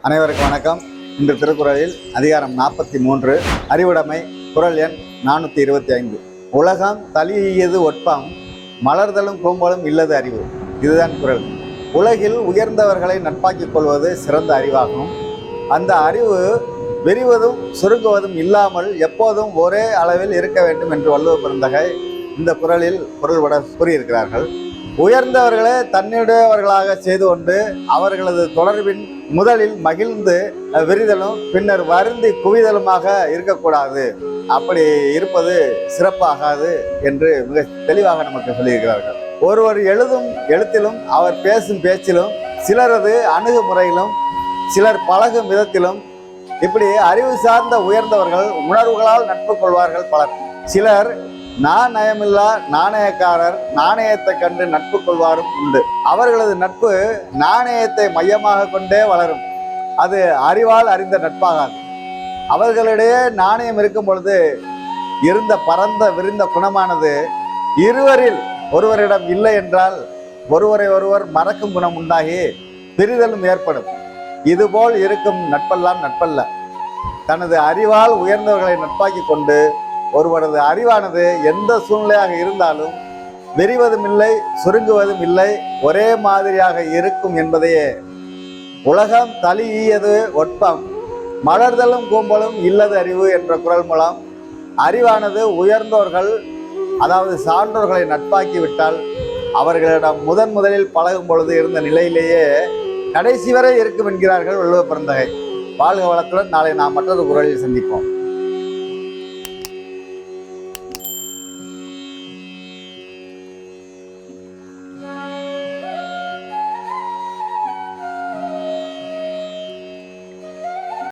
அனைவருக்கும் வணக்கம். இன்று திருக்குறளில் அதிகாரம் நாற்பத்தி மூன்று அறிவுடைமை குறள் எண் நானூற்றி இருபத்தி ஐந்து. உலகம் தலியது ஒட்பம் மலர்தலும் கூம்பலும் இல்லது அறிவு. இதுதான் குரல். உலகில் உயர்ந்தவர்களை நட்பாக்கிக் கொள்வது சிறந்த அறிவாகும். அந்த அறிவு விரிவதும் சுருங்குவதும் இல்லாமல் எப்போதும் ஒரே அளவில் இருக்க வேண்டும் என்று வள்ளுவ பெருந்தகை இந்த குறளில் பொருள்பட கூறியிருக்கிறார்கள். உயர்ந்தவர்களே தன்னுடையவர்களாக செய்து கொண்டு அவர்களது தொடர்பின் முதலில் மகிழ்ந்து விரிதலும் பின்னர் வருந்தி குவிதலுமாக இருக்கக்கூடாது. அப்படி இருப்பது சிறப்பாகாது என்று மிக தெளிவாக நமக்கு சொல்லியிருக்கிறார்கள். ஒருவர் எழுதும் எழுத்திலும் அவர் பேசும் பேச்சிலும் சிலரது அணுகுமுறையிலும் சிலர் பழகும் விதத்திலும் இப்படி அறிவு சார்ந்த உயர்ந்தவர்கள் உணர்வுகளால் நட்பு கொள்வார்கள் பலர். சிலர் நான் நயமில்லா நாணயக்காரர் நாணயத்தை கண்டு நட்பு கொள்வாரும் உண்டு. அவர்களது நட்பு நாணயத்தை மையமாக கொண்டே வளரும். அது அறிவால் அறிந்த நட்பாகாது. அவர்களிடையே நாணயம் இருக்கும் பொழுது இருந்த பரந்த விரிந்த குணமானது இருவரில் ஒருவரிடம் இல்லை என்றால் ஒருவரை ஒருவர் மறக்கும் குணம் உண்டாகி பிரிதலும் ஏற்படும். இதுபோல் இருக்கும் நட்பெல்லாம் நட்பல்ல. தனது அறிவால் உயர்ந்தவர்களை நட்பாக்கி கொண்டு ஒருவரது அறிவானது எந்த சூழ்நிலையாக இருந்தாலும் விரிவதும் இல்லை சுருங்குவதும் இல்லை ஒரே மாதிரியாக இருக்கும் என்பதையே. உலகம் தலியது ஒட்பம். மலர்தலும் கூம்பலும் இல்லது அறிவு என்ற குரல் மூலம் அறிவானது உயர்ந்தோர்கள் அதாவது சான்றோர்களை நட்பாக்கிவிட்டால் அவர்களிடம் முதன் முதலில் பழகும் பொழுது இருந்த நிலையிலேயே கடைசி வரை இருக்கும் என்கிறார்கள் வள்ளுவ பிறந்தகை வாழ்க வளத்துடன் நாளை நாம் மற்றொரு குரலில் சந்திப்போம்.